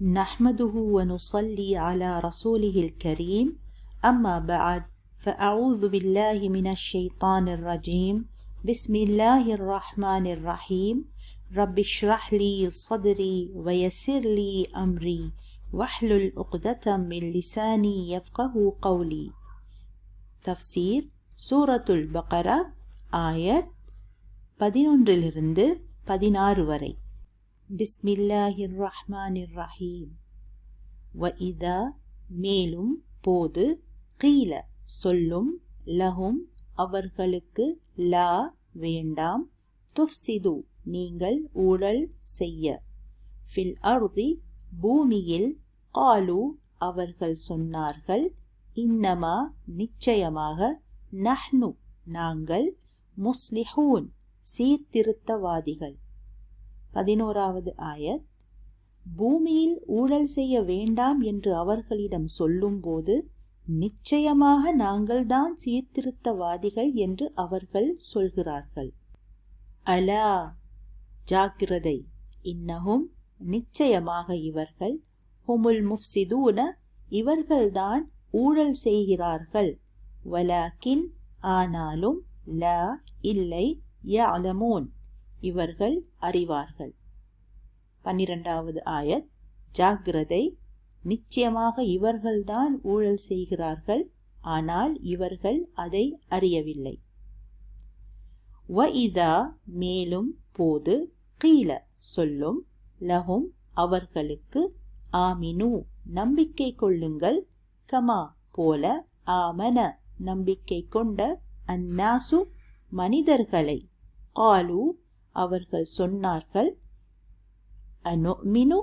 نحمده ونصلي على رسوله الكريم أما بعد فأعوذ بالله من الشيطان الرجيم بسم الله الرحمن الرحيم رب اشرح لي صدري ويسر لي أمري واحلل عقدة من لساني يفقه قولي தப்சீர் சூரத்துல் பக்ரா ஆயத் பதினொன்றிலிருந்து பதினாறு வரை பிஸ்மில்லாஹிர் ரஹ்மானிர் ரஹீம் வ இதா மேலும் போது கீல சொல்லும் லஹும் அவர்களுக்கு லா வேண்டாம் துஃப்சிது நீங்கள் ஊழல் செய்ய ஃபில் அருதி பூமியில் காலு அவர்கள் சொன்னார்கள் இன்னமா நிச்சயமாக நஹ்னு நாங்கள் முஸ்லிஹூன் சீர்திருத்தவாதிகள் பதினோராவது ஆயத். பூமியில் ஊழல் செய்ய வேண்டாம் என்று அவர்களிடம் சொல்லும்போது நிச்சயமாக நாங்கள்தான் சீர்திருத்தவாதிகள் என்று அவர்கள் சொல்கிறார்கள். அலா ஜாக்கிரதை. இன்னகும் நிச்சயமாக இவர்கள் ஹுமுல் முஃப்சிதூன இவர்கள்தான் ஊழல் செய்கிறார்கள். வலாக்கின் ஆனாலும் லா இல்லை யலமூன் இவர்கள் அறிவார்கள். பன்னிரண்டாவது ஆயத் ஜாகிரதை நிச்சயமாக இவர்கள்தான் ஊழல் செய்கிறார்கள் ஆனால் இவர்கள் அதை அறியவில்லை. வ இதா மேலும் போது கீழ சொல்லும் லகும் அவர்களுக்கு ஆமினு நம்பிக்கை கொள்ளுங்கள் கமா போல ஆமன நம்பிக்கை கொண்ட அந்நாசு மனிதர்களை. காலு அவர்கள் சொன்னார்கள் அனொமினு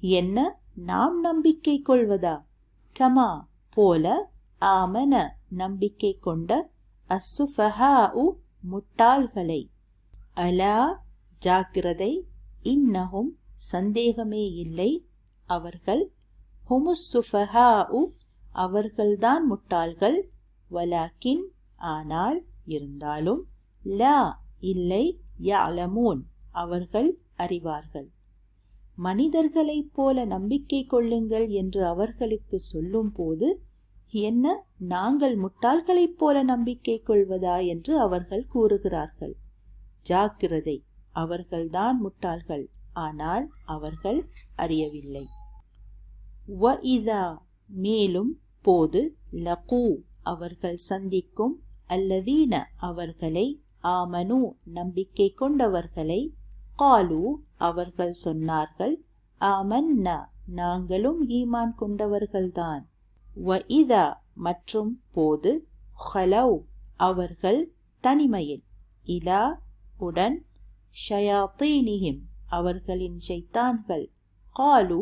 என்ன நாம் நம்பிக்கை கொள்வதா? கமா போல ஆமன நம்பிக்கை கொண்ட அசுஃபஹா உ முட்டாள்களை. அலா ஜாக்கிரதை இன்னகும் சந்தேகமே இல்லை. அவர்கள் ஹுமுசுஃபஹாஉ அவர்கள்தான் முட்டாள்கள் வலாக்கின் ஆனால் இருந்தாலும் லா இல்லை யலமூன் அவர்கள் அறிவார்கள். மனிதர்களைப் போல நம்பிக்கை கொள்ளுங்கள் என்று அவர்களுக்கு சொல்லும் போது என்ன நாங்கள் முட்டாள்களைப் போல நம்பிக்கை கொள்வதா? என்று அவர்கள் கூறுகிறார்கள். ஜாக்கிரதை அவர்கள்தான் முட்டாள்கள் ஆனால் அவர்கள் அறியவில்லை. வ இதா மேலும் போது லகூ அவர்கள் சந்திக்கும் அல்லதீன அவர்களை ஆமனு நம்பிக்கை கொண்டவர்களை காலு அவர்கள் சொன்னார்கள் ஆமன்னா நாங்களும் ஈமான் கொண்டவர்கள்தான். வ இதா மற்றும் போது ஹலவ் அவர்கள் தனிமையில் இலா உடன் ஷயாத்தீனிஹிம் அவர்களின் ஷைத்தான்கள் காலு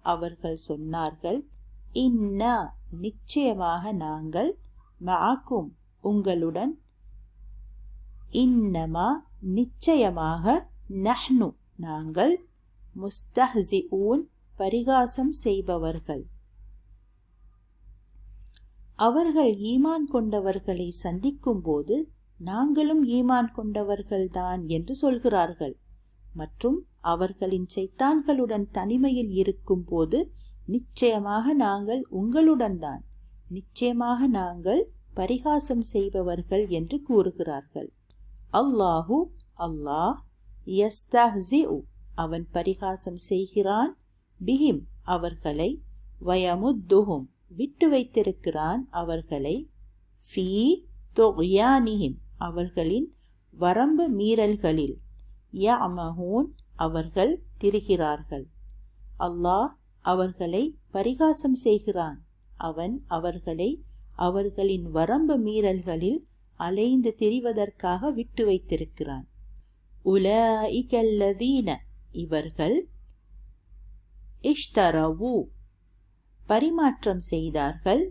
அவர்கள் சொன்னார்கள் இன்னா நிச்சயமாக நாங்கள் மாக்கும் உங்களுடன் இன்னமா நிச்சயமாக நஹ்னு நாங்கள் முஸ்தஹ்சிஊன் பரிகாசம் செய்பவர்கள். அவர்கள் ஈமான் கொண்டவர்களை சந்திக்கும் போது நாங்களும் ஈமான் கொண்டவர்கள்தான் என்று சொல்கிறார்கள். மற்றும் அவர்களின் சைத்தான்களுடன் தனிமையில் இருக்கும் போது நிச்சயமாக நாங்கள் உங்களுடன் தான் நிச்சயமாக நாங்கள் பரிகாசம் செய்பவர்கள் என்று கூறுகிறார்கள். அல்லாஹு அல்லாஹ் யஸ்தஹ்சிஉ. அவன் பரிகாசம் செய்கிறான். பிஹிம் அவர்களை வயமுத்துஹும். விட்டு வைத்திருக்கிறான் அவர்களை. ஃபீ தொகியானிஹிம் அவர்களின் வரம்பு மீறல்களில் யமஹூன் அவர்கள் திரிகிறார்கள். அல்லாஹ் அவர்களை பரிகாசம் செய்கிறான். அவன் அவர்களை அவர்களின் வரம்பு மீறல்களில் அலைந்து திரிவதற்காக விட்டு வைத்திருக்கிறான். உலஇகல்லதீன இவர்கள் இஷ்தரவு பரிமாற்றம் செய்தார்கள்.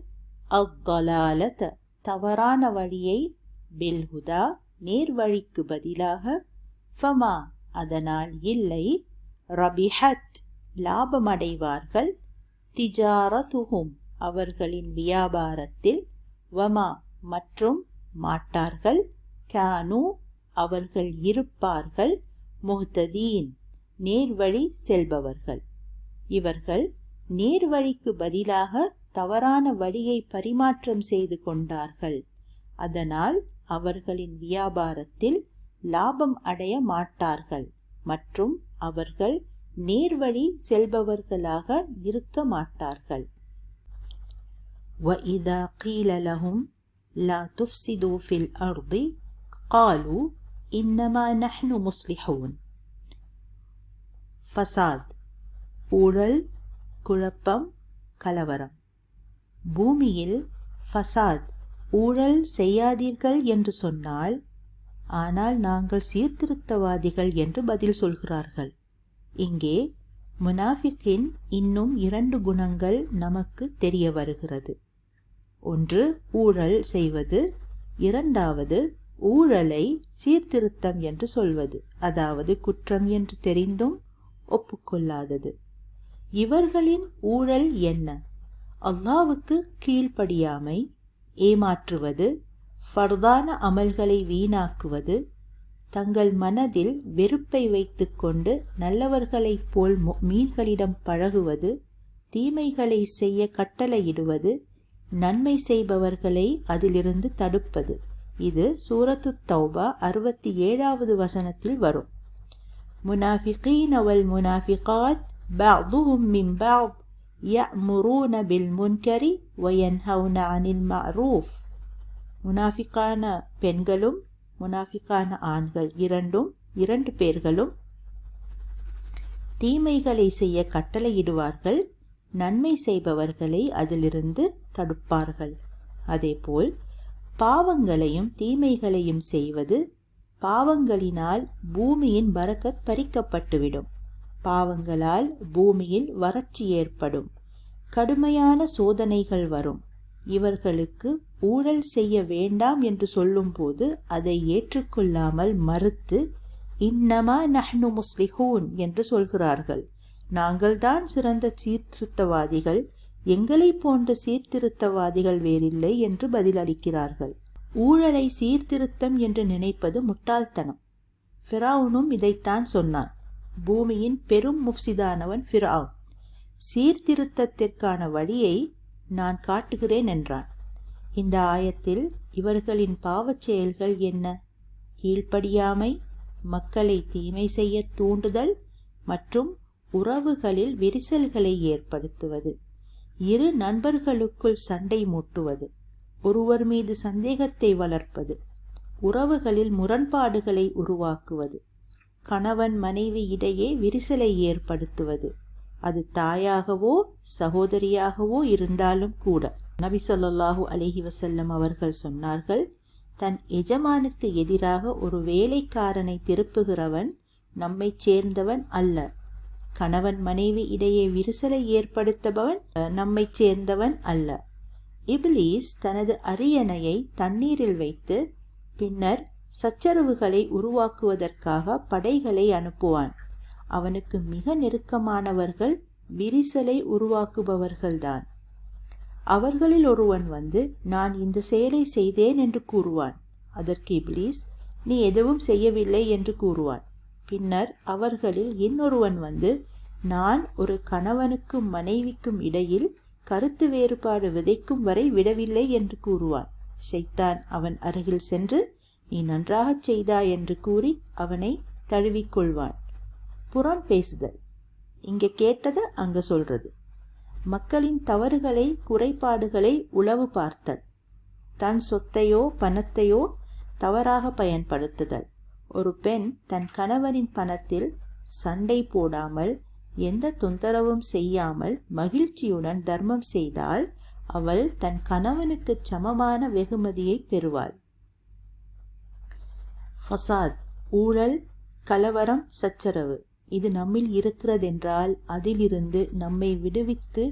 அவ்வலாலத தவறான வழியை பில்ஹுதா நேர்வழிக்கு பதிலாக ஃபமா அதனால் இல்லை ரபிஹத் லாபமடைவார்கள். திஜாரதுஹும் அவர்களின் வியாபாரத்தில் வமா மற்றும் மாட்டார்கள் கானு அவர்கள் இருப்பார்கள் முஹ்ததீன் நேர்வழி செல்பவர்கள் இவர்கள் நேர்வழிக்கு பதிலாக தவறான வழியை பரிமாற்றம் செய்து கொண்டார்கள் அதனால் அவர்களின் வியாபாரத்தில் லாபம் அடைய மாட்டார்கள் மற்றும் அவர்கள் நேர்வழி செல்பவர்களாக இருக்க மாட்டார்கள் وَإِذَا قِيلَ لَهُمْ لَا تُفْسِدُوا فِي الْأَرْضِ قَالُوا إِنَّمَا نَحْنُ مُصْلِحُونَ ஃபசாத் ஊழல் குழப்பம் கலவரம் பூமியில் ஃபசாத் ஊழல் செய்யாதீர்கள் என்று சொன்னால் ஆனால் நாங்கள் சீர்திருத்தவாதிகள் என்று பதில் சொல்கிறார்கள் இங்கே முனாஃபிக்கின் இன்னும் இரண்டு குணங்கள் நமக்கு தெரிய வருகிறது ஒன்று ஊழல் செய்வது இரண்டாவது ஊழலை சீர்திருத்தம் என்று சொல்வது அதாவது குற்றம் என்று தெரிந்தும் ஒப்புக்கொள்ளாதது. இவர்களின் ஊழல் என்ன? அல்லாவுக்கு கீழ்ப்படியாமை ஏமாற்றுவது ஃபர்தான அமல்களை வீணாக்குவது தங்கள் மனதில் வெறுப்பை வைத்துக்கொண்டு நல்லவர்களைப் போல் மீன்களிடம் பழகுவது தீமைகளை செய்ய கட்டளையிடுவது நன்மை செய்பவர்களை அதிலிருந்து தடுப்பது இது சூரத்து தௌபா அறுபத்தி ஏழாவது வசனத்தில் வரும் முனாஃபிகீன் அவல் முனாஃபிகாத் بعضهم من بعض يأمرون بالمنكر وينهون عن المعروف முனாஃபிக்கான பெண்களும் முனாஃபிக்கான ஆண்கள் இரண்டும் இரண்டு பேர்களும் தீமைகளை செய்ய கட்டளையிடுவார்கள் நன்மை செய்பவர்களை அதிலிருந்து தடுப்பார்கள். அதேபோல் பாவங்களையும் தீமைகளையும் செய்வது பாவங்களினால் பூமியின் பரக்கத் பறிக்கப்பட்டுவிடும். பாவங்களால் பூமியில் வறட்சி ஏற்படும். கடுமையான சோதனைகள் வரும். இவர்களுக்கு ஊழல் செய்ய வேண்டாம் என்று சொல்லும்போது அதை ஏற்றுக்கொள்ளாமல் மறுத்து இன்னமா நஹ்னு முஸ்லிஹூன் என்று சொல்கிறார்கள். நாங்கள்தான் சிறந்த சீர்திருத்தவாதிகள் எங்களை போன்ற சீர்திருத்தவாதிகள் வேறில்லை என்று பதிலளிக்கிறார்கள். ஊழலை சீர்திருத்தம் என்று நினைப்பது முட்டாள்தனம். ஃபிராவுனும் இதைத்தான் சொன்னான். பூமியின் பெரும் முஃப்சிதானவன் ஃபிராவ் சீர்திருத்தத்திற்கான வழியை நான் காட்டுகிறேன் என்றான். இந்த ஆயத்தில் இவர்களின் பாவச் செயல்கள் என்ன? கீழ்ப்படியாமை மக்களை தீமை செய்ய தூண்டுதல் மற்றும் உறவுகளில் விரிசல்களை ஏற்படுத்துவது. இரு நண்பர்களுக்குள் சண்டை மூட்டுவது. ஒருவர் மீது சந்தேகத்தை வளர்ப்பது. உறவுகளில் முரண்பாடுகளை உருவாக்குவது. கணவன் மனைவி இடையே விரிசலை ஏற்படுத்துவது. அது தாயாகவோ சகோதரியாகவோ இருந்தாலும் கூட. நபி சொல்லாஹு அலஹி வசல்லம் அவர்கள் சொன்னார்கள் தன் எஜமானுக்கு எதிராக ஒரு வேலைக்காரனை திருப்புகிறவன் நம்மைச் சேர்ந்தவன் அல்ல. கணவன் மனைவி இடையே விரிசலை ஏற்படுத்துபவன் நம்மைச் சேர்ந்தவன் அல்ல. இப்லீஸ் தனது அரியணையை தண்ணீரில் வைத்து பின்னர் சச்சரவுகளை உருவாக்குவதற்காக படைகளை அனுப்புவான். அவனுக்கு மிக நெருக்கமானவர்கள் விரிசலை உருவாக்குபவர்கள்தான். அவர்களில் ஒருவன் வந்து நான் இந்த செயலை செய்தேன் என்று கூறுவான். அதற்கு இப்லீஸ் நீ எதுவும் செய்யவில்லை என்று கூறுவான். பின்னர் அவர்களில் இன்னொருவன் வந்து நான் ஒரு கணவனுக்கும் மனைவிக்கும் இடையில் கருத்து வேறுபாடு விதைக்கும் வரை விடவில்லை என்று கூறுவான். ஷைத்தான் அவன் அருகில் சென்று நீ நன்றாகச் செய்தாய் என்று கூறி அவனை தழுவிக்கொள்வான் புறம் பேசுதல். இங்கே கேட்டதை அங்க சொல்றது. மக்களின் தவறுகளை குறைபாடுகளை உளவு பார்த்தல். தன் சொத்தையோ பணத்தையோ தவறாக பயன்படுத்துதல். ஒரு பெண் தன் கணவரின் பணத்தில் சண்டை போடாமல் எந்த தொந்தரவும் செய்யாமல் மகிழ்ச்சியுடன் தர்மம் செய்தால் அவள் தன் கணவனுக்கு சமமான வெகுமதியை பெறுவாள். ஃபசாத் ஊழல் கலவரம் சச்சரவு. இது நம்மில் இருக்கிறதென்றால் அதிலிருந்து நம்மை விடுவித்து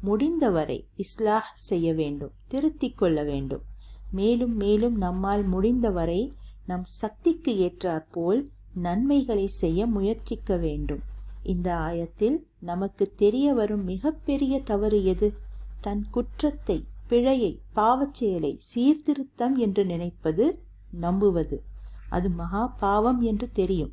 முடிந்தவரை இஸ்லாஹ் செய்ய வேண்டும் திருத்திக் கொள்ள வேண்டும். மேலும் மேலும் நம்மால் முடிந்தவரை நம் சக்திக்கு ஏற்றாற்போல் நன்மைகளை செய்ய முயற்சிக்க வேண்டும். இந்த ஆயத்தில் நமக்கு தெரிய வரும் மிகப்பெரிய தவறு எது? தன் குற்றத்தை பிழையை பாவச்செயலை சீர்திருத்தம் என்று நினைப்பது நம்புவது. அது மகா பாவம் என்று தெரியும்.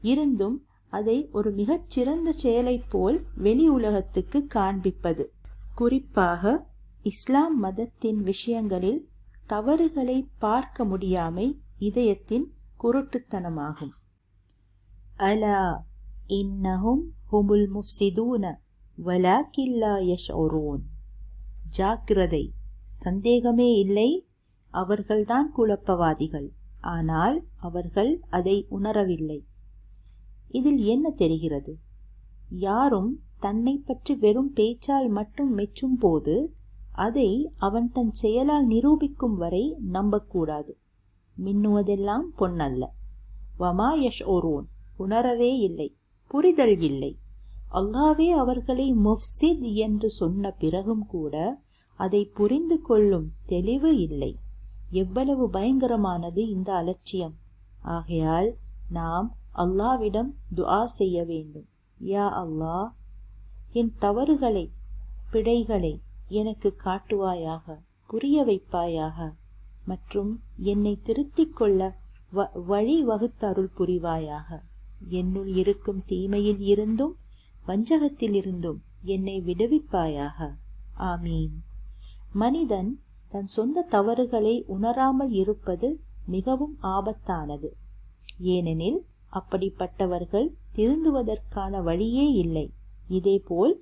இருந்தும் அதை ஒரு மிகச் சிறந்த செயலைப் போல் வெளி உலகத்துக்கு காண்பிப்பது. குறிப்பாக இஸ்லாம் மதத்தின் விஷயங்களில் தவறுகளை பார்க்க முடியாமை இதயத்தின் குருட்டுத்தனமாகும். அலா இன்னஹும் ஹுமுல் முஃப்சிதூன வலாக்கில்லா யஷ்உரூன். ஜாக்கிரதை சந்தேகமே இல்லை அவர்கள்தான் குழப்பவாதிகள். ஆனால் அவர்கள் அதை உணரவில்லை. இதில் என்ன தெரிகிறது? யாரும் தன்னை பற்றி வெறும் பேச்சால் மட்டும் மெச்சும் போது அதை அவன் தன் செயலால் நிரூபிக்கும் வரை நம்பக்கூடாது. மின்னுவதெல்லாம் பொன்னல்ல. வமா யஷ் ஓரோன் உணரவே இல்லை புரிதல் இல்லை. அல்லாவே அவர்களை முஃப்சித் என்று சொன்ன பிறகும் கூட அதை புரிந்து கொள்ளும் தெளிவு இல்லை. எவ்வளவு பயங்கரமானது இந்த அலட்சியம். ஆகையால் நாம் அல்லாவிடம் துஆ செய்ய வேண்டும். யா அல்லாஹ் என் தவறுகளை பிழைகளை எனக்கு காட்டுவாயாக புரிய வைப்பாயாக. மற்றும் என்னை திருத்திக் கொள்ள வ வழி வகுத்தருள் புரிவாயாக. என்னுள் இருக்கும் தீமையில் இருந்தும் வஞ்சகத்தில் இருந்தும் என்னை விடுவிப்பாயாக. ஆமீன். மனிதன் தன் சொந்த தவறுகளை உணராமல் இருப்பது மிகவும் ஆபத்தானது. ஏனெனில் அப்படிப்பட்டவர்கள் திருந்துவதற்கான வழியே இல்லை. இதேபோல்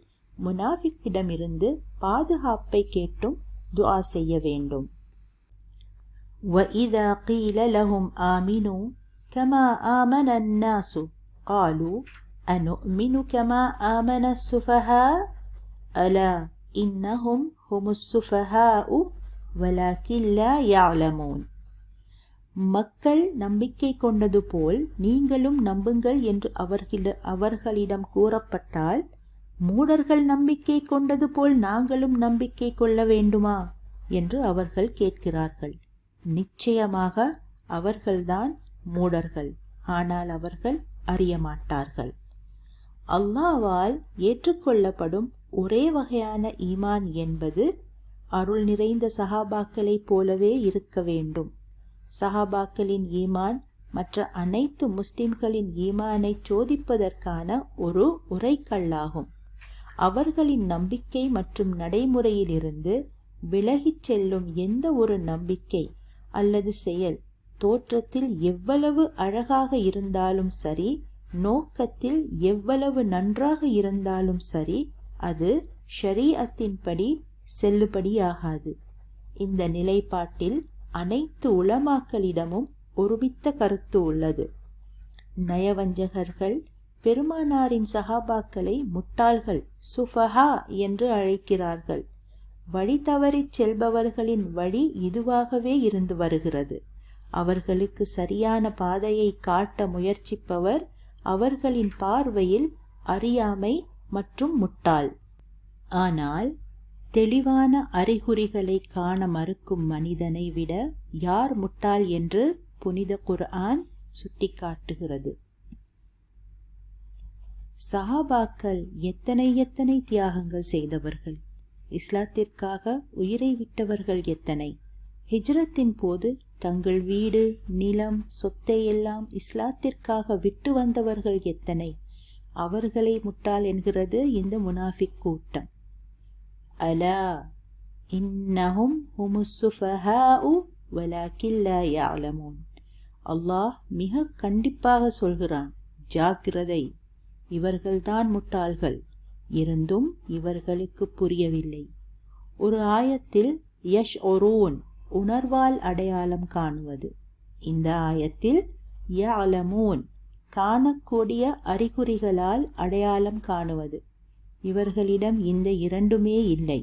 முனாஃபிக்கிடமிருந்து பாதுகாப்பை கேட்டும் துஆ செய்ய வேண்டும். وَإِذَا قِيلَ لَهُمْ آمِنُوا كَمَا آمَنَ النَّاسُ قَالُوا أَنُؤْمِنُ كَمَا آمَنَ السُّفَهَاءُ أَلَا إِنَّهُمْ هُمُ السُّفَهَاءُ وَلَكِنْ لَا يَعْلَمُونَ மக்கள் நம்பிக்கை கொண்டது போல் நீங்களும் நம்புங்கள் என்று அவர்களிட அவர்களிடம் கூறப்பட்டால் மூடர்கள் நம்பிக்கை கொண்டது போல் நாங்களும் நம்பிக்கை கொள்ள வேண்டுமா என்று அவர்கள் கேட்கிறார்கள் நிச்சயமாக அவர்கள்தான் மூடர்கள். ஆனால் அவர்கள் அறியமாட்டார்கள். அல்லாவால் ஏற்றுக்கொள்ளப்படும் ஒரே வகையான ஈமான் என்பது அருள் நிறைந்த சஹாபாக்களைப் போலவே இருக்க வேண்டும். சஹாபாக்களின் ஈமான் மற்ற அனைத்து முஸ்லிம்களின் ஈமானை சோதிப்பதற்கான ஒரு உரைக்கல்லாகும். அவர்களின் நம்பிக்கை மற்றும் நடைமுறையிலிருந்து விலகிச் செல்லும் எந்த ஒரு நம்பிக்கை அல்லது செயல். தோற்றத்தில் எவ்வளவு அழகாக இருந்தாலும் சரி நோக்கத்தில் எவ்வளவு நன்றாக இருந்தாலும் சரி அது ஷரீஅத்தின்படி செல்லுபடியாகாது. இந்த நிலைப்பாட்டில் அனைத்து உளமாக்களிடமும் ஒருமித்த கருத்து உள்ளது. நயவஞ்சகர்கள் பெருமானாரின் சஹாபாக்களை முட்டாள்கள் சுஃபஹா என்று அழைக்கிறார்கள். வழி தவறிச் செல்பவர்களின் வழி இதுவாகவே இருந்து வருகிறது. அவர்களுக்கு சரியான பாதையை காட்ட முயற்சிப்பவர் அவர்களின் பார்வையில் அறியாமை மற்றும் முட்டாள். ஆனால் தெளிவான அறிகுறிகளை காண மறுக்கும் மனிதனை விட யார் முட்டாள் என்று புனித குர்ஆன் சுட்டிக்காட்டுகிறது. சஹாபாக்கள் எத்தனை எத்தனை தியாகங்கள் செய்தவர்கள்? இஸ்லாத்திற்காக உயிரை விட்டவர்கள் எத்தனை? ஹிஜ்ரத்தின் போது தங்கள் வீடு நிலம் சொத்தை எல்லாம் இஸ்லாத்திற்காக விட்டு வந்தவர்கள் எத்தனை? அவர்களை முட்டாள் என்கிறது இந்த முனாஃபிக் கூட்டம். அலா இன்னஹும் ஹுமுசுஃபஹாஉ வலாக்கின் லா அல்லாஹ் மிக கண்டிப்பாக சொல்கிறான் ஜாக்கிரதை இவர்கள்தான் முட்டாள்கள். இருந்தும் இவர்களுக்கு புரியவில்லை. ஒரு ஆயத்தில் யஷ் ஒரோன் உணர்வால் அடையாளம் காணுவது. இந்த ஆயத்தில் யலமூன் காணக்கூடிய அறிகுறிகளால் அடையாளம் காணுவது. இவர்களிடம் இந்த இரண்டுமே இல்லை.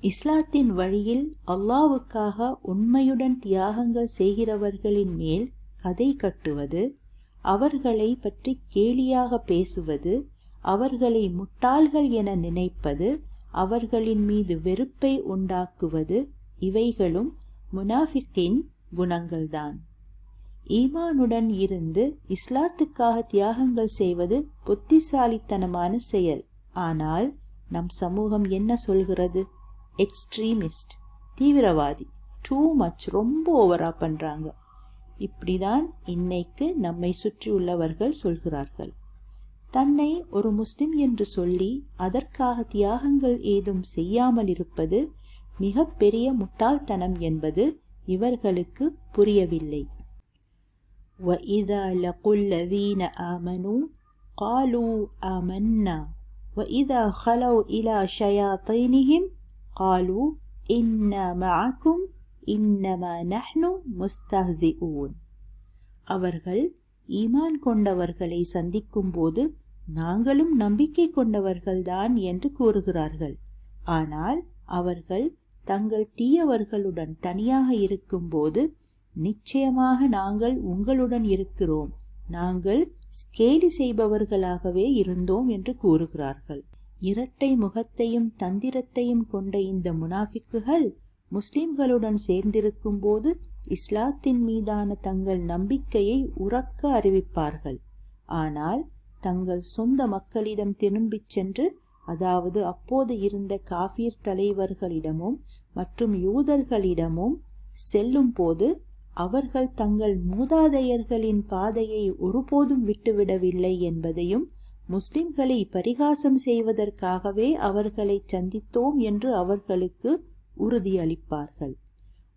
இஸ்லாத்தின் வழியில் அல்லாவுக்காக உண்மையுடன் தியாகங்கள் செய்கிறவர்களின் மேல் கதை கட்டுவது அவர்களை பற்றி கேலியாக பேசுவது அவர்களை முட்டாள்கள் என நினைப்பது அவர்களின் மீது வெறுப்பை உண்டாக்குவது இவைகளும் முனாஃபிக்கின் குணங்கள்தான். ஈமானுடன் இருந்து இஸ்லாத்துக்காக தியாகங்கள் செய்வது புத்திசாலித்தனமான செயல். ஆனால் நம் சமூகம் என்ன சொல்கிறது? எக்ஸ்ட்ரீமிஸ்ட் தீவிரவாதி டூ மச் ரொம்ப ஓவரா பண்றாங்க. இப்படிதான் இன்னைக்கு நம்மை சுற்றியுள்ளவர்கள் சொல்கிறார்கள் தன்னை ஒரு முஸ்லிம் என்று சொல்லி அதற்காக தியாகங்கள் ஏதும் செய்யாமல் இருப்பது மிக பெரிய முட்டாள்தனம் என்பது இவர்களுக்கு புரியவில்லை وَإِذَا لَقُوا الَّذِينَ آمَنُوا قَالُوا آمَنَّا وَإِذَا خَلَوْا إِلَى شَيَاطِينِهِمْ قَالُوا إِنَّا مَعَكُمْ இன்னம நஹ்னு முஸ்தஹ்சிஊன். அவர்கள் ஈமான் கொண்டவர்களை சந்திக்கும் போது நாங்களும் நம்பிக்கை கொண்டவர்கள்தான் என்று கூறுகிறார்கள். ஆனால் அவர்கள் தங்கள் தீயவர்களுடன் தனியாக இருக்கும்போது நிச்சயமாக நாங்கள் உங்களுடன் இருக்கிறோம். நாங்கள் ஸ்கேலி செய்பவர்களாகவே இருந்தோம் என்று கூறுகிறார்கள். இரட்டை முகத்தையும் தந்திரத்தையும் கொண்ட இந்த முனாஃபிக்குகள் முஸ்லிம்களுடன் சேர்ந்திருக்கும் போது இஸ்லாத்தின் மீதான தங்கள் நம்பிக்கையை உறக்க அறிவிப்பார்கள். ஆனால் தங்கள் சொந்த மக்களிடம் திரும்பிச் சென்று அதாவது அப்போது இருந்த காபீர் தலைவர்களிடமும் மற்றும் யூதர்களிடமும் செல்லும் போது அவர்கள் தங்கள் மூதாதையர்களின் பாதையை ஒருபோதும் விட்டுவிடவில்லை என்பதையும் முஸ்லிம்களை பரிகாசம் செய்வதற்காகவே அவர்களை சந்தித்தோம் என்று அவர்களுக்கு உறுதியளிப்பார்கள்.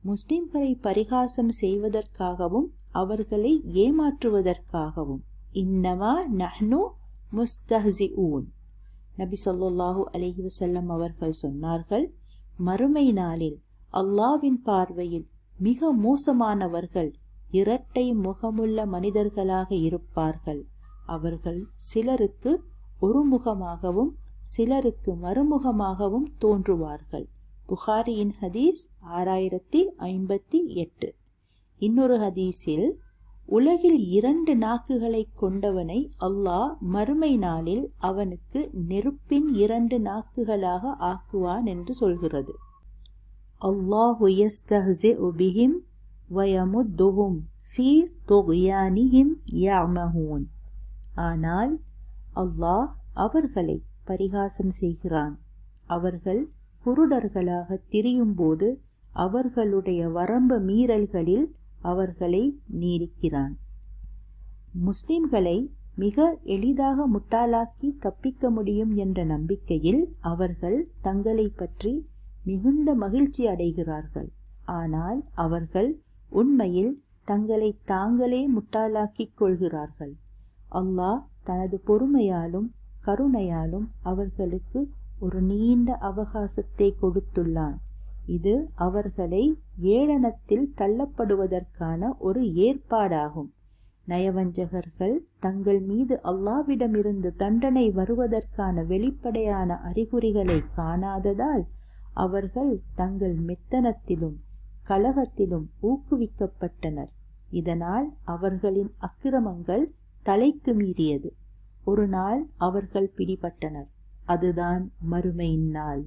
முஸ்லிம்களை பரிகாசம் செய்வதற்காகவும் அவர்களை ஏமாற்றுவதற்காகவும். இன்னமா நஹ்னு முஸ்தஹ்சிஊன். நபி சொல்லாஹு அலஹி வசல்லம் அவர்கள் சொன்னார்கள் மறுமை நாளில் அல்லாவின் பார்வையில் மிக மோசமானவர்கள் இரட்டை முகமுள்ள மனிதர்களாக இருப்பார்கள். அவர்கள் சிலருக்கு ஒரு முகமாகவும் சிலருக்கு மறுமுகமாகவும் தோன்றுவார்கள். புகாரியின் ஹதீஸ் ஆறாயிரத்தி ஐம்பத்தி எட்டு. இன்னொரு ஹதீஸில் உலகில் இரண்டு நாக்குகளை கொண்டவனை அல்லாஹ் மறுமை நாளில் அவனுக்கு நெருப்பின் இரண்டு நாக்குகளாக ஆக்குவான் என்று சொல்கிறது. அல்லாஹு உபிஹிம் வயமுத்துஹும் ஃபீ துக்யானிஹிம் யஅமஹூன். ஆனால் அல்லாஹ் அவர்களை பரிகாசம் செய்கிறான். அவர்கள் குருடர்களாக திரியும்போது அவர்களுடைய வரம்பு மீறல்களில் அவர்களை நீடிக்கிறான். முஸ்லிம்களை மிக எளிதாக முட்டாளாக்கி தப்பிக்க முடியும் என்ற நம்பிக்கையில் அவர்கள் தங்களை பற்றி மிகுந்த மகிழ்ச்சி அடைகிறார்கள். ஆனால் அவர்கள் உண்மையில் தங்களை தாங்களே முட்டாளாக்கிக் கொள்கிறார்கள். அல்லாஹ் தனது பொறுமையாலும் கருணையாலும் அவர்களுக்கு ஒரு நீண்ட அவகாசத்தை கொடுத்துள்ளான். இது அவர்களை ஏளனத்தில் தள்ளப்படுவதற்கான ஒரு ஏற்பாடாகும். நயவஞ்சகர்கள் தங்கள் மீது அல்லாவிடமிருந்து தண்டனை வருவதற்கான வெளிப்படையான அறிகுறிகளை காணாததால் அவர்கள் தங்கள் மெத்தனத்திலும் கலகத்திலும் ஊக்குவிக்கப்பட்டனர். இதனால் அவர்களின் அக்கிரமங்கள் தலைக்கு மீறியது. ஒரு நாள் அவர்கள் பிடிபட்டனர். அதுதான் மறுமையின் நாள்.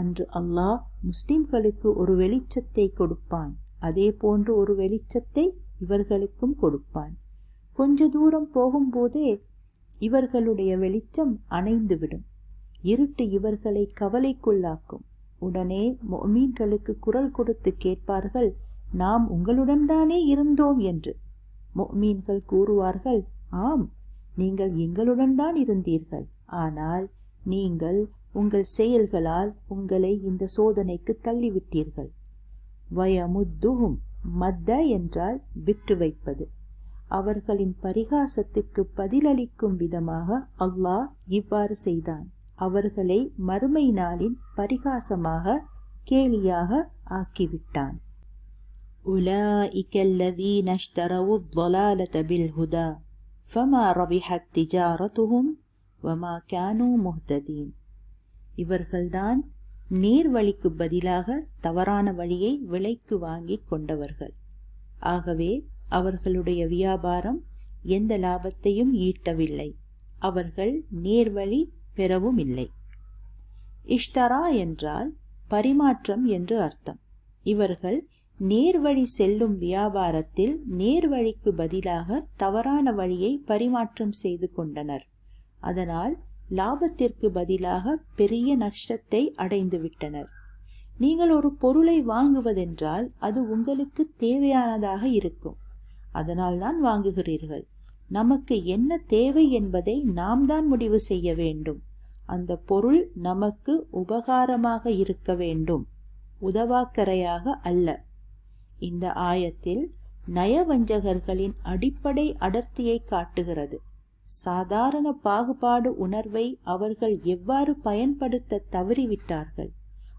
அன்று அல்லாஹ் முஸ்லிம்களுக்கு ஒரு வெளிச்சத்தை கொடுப்பான். அதே போன்று ஒரு வெளிச்சத்தை இவர்களுக்கும் கொடுப்பான். கொஞ்ச தூரம் போகும்போதே இவர்களுடைய வெளிச்சம் அணைந்துவிடும். இருட்டு இவர்களை கவலைக்குள்ளாக்கும். உடனே மொமீன்களுக்கு குரல் கொடுத்து கேட்பார்கள் நாம் உங்களுடன் தானே இருந்தோம் என்று. மொமீன்கள் கூறுவார்கள் ஆம் நீங்கள் எங்களுடன் தான் இருந்தீர்கள். ஆனால் நீங்கள் உங்கள் செயல்களால் உங்களை இந்த சோதனைக்கு தள்ளிவிட்டீர்கள் வயமுத்துகும் மத்த என்றால் விட்டு வைப்பது அவர்களின் பரிகாசத்துக்கு பதிலளிக்கும் விதமாக அல்லாஹ் இவ்வாறு செய்தான் அவர்களை மறுமை நாளின் பரிகாசமாக கேலியாக ஆக்கிவிட்டான் أولئك الذين اشتروا الضلالة بالهدى فما ربحت تجارتهم வமா கேனு முஹ்ததீன். இவர்கள்தான் நேர் வழிக்கு பதிலாக தவறான வழியை விலைக்கு வாங்கி கொண்டவர்கள். ஆகவே அவர்களுடைய வியாபாரம் எந்த லாபத்தையும் ஈட்டவில்லை. அவர்கள் நேர்வழி பெறவும் இல்லை இஷ்டரா என்றால் பரிமாற்றம் என்று அர்த்தம். இவர்கள் நேர்வழி செல்லும் வியாபாரத்தில் நேர்வழிக்கு பதிலாக தவறான வழியை பரிமாற்றம் செய்து கொண்டனர். அதனால் லாபத்திற்கு பதிலாக பெரிய நஷ்டத்தை அடைந்து விட்டனர் நீங்கள் ஒரு பொருளை வாங்குவதென்றால் அது உங்களுக்கு தேவையானதாக இருக்கும். அதனால் தான் வாங்குகிறீர்கள். நமக்கு என்ன தேவை என்பதை நாம் தான் முடிவு செய்ய வேண்டும். அந்த பொருள் நமக்கு உபகாரமாக இருக்க வேண்டும். உதவாக்கரையாக அல்ல. இந்த ஆயத்தில் நயவஞ்சகர்களின் அடிப்படை அடர்த்தியை காட்டுகிறது. சாதாரண பாகுபாடு உணர்வை அவர்கள் எவ்வாறு பயன்படுத்த தவறிவிட்டார்கள்?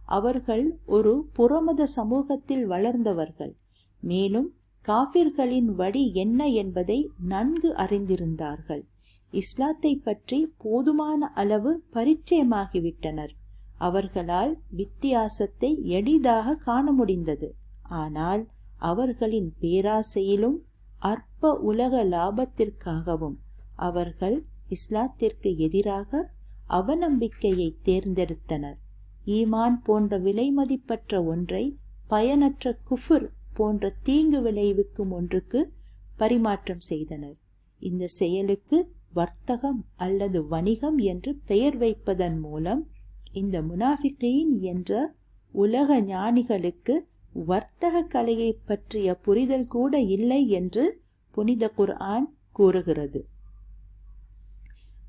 அவர்கள் ஒரு புறமத சமூகத்தில் வளர்ந்தவர்கள். மேலும் காபிர்களின் வழி என்ன என்பதை நன்கு அறிந்திருந்தார்கள். இஸ்லாத்தை பற்றி போதுமான அளவு பரிச்சயமாகிவிட்டனர். அவர்களால் வித்தியாசத்தை எளிதாக காண முடிந்தது. ஆனால் அவர்களின் பேராசையிலும் அற்ப உலக லாபத்திற்காகவும் அவர்கள் இஸ்லாத்திற்கு எதிராக அவநம்பிக்கையை தேர்ந்தெடுத்தனர். ஈமான் போன்ற விலைமதிப்பற்ற ஒன்றை பயனற்ற குஃபுர் போன்ற தீங்கு விளைவிக்கும் ஒன்றுக்கு பரிமாற்றம் செய்தனர். இந்த செயலுக்கு வர்த்தகம் அல்லது வணிகம் என்று பெயர் வைப்பதன் மூலம் இந்த முனாஃபிகீன் என்ற உலக ஞானிகளுக்கு வர்த்தக கலையை பற்றிய புரிதல் கூட இல்லை என்று புனித குர்ஆன் கூறுகிறது.